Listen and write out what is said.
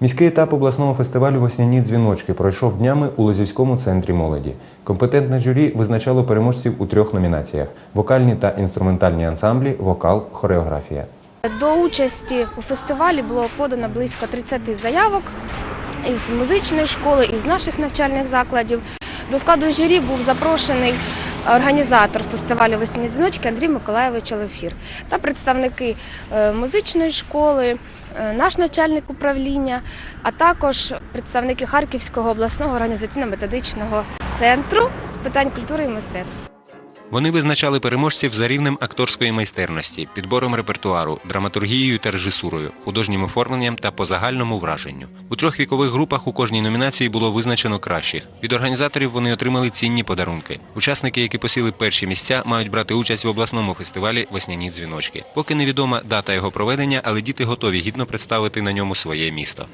Міський етап обласного фестивалю Весняні дзвіночки пройшов днями у Лозівському центрі молоді. Компетентне журі визначало переможців у трьох номінаціях: вокальні та інструментальні ансамблі, вокал, хореографія. До участі у фестивалі було подано близько 30 заявок із музичної школи, із наших навчальних закладів. До складу журі був запрошений організатор фестивалю «Весняні дзвіночки» Андрій Миколаєвич Олефір та представники е, музичної школи, наш начальник управління, а також представники Харківського обласного організаційно-методичного центру з питань культури і мистецтв. Вони визначали переможців за рівнем акторської майстерності, підбором репертуару, драматургією та режисурою, художнім оформленням та по загальному враженню. У трьох вікових групах у кожній номінації було визначено кращих. Від організаторів вони отримали цінні подарунки. Учасники, які посіли перші місця, мають брати участь в обласному фестивалі Весняні дзвіночки. Поки невідома дата його проведення, але діти готові гідно представити на ньому своє місто.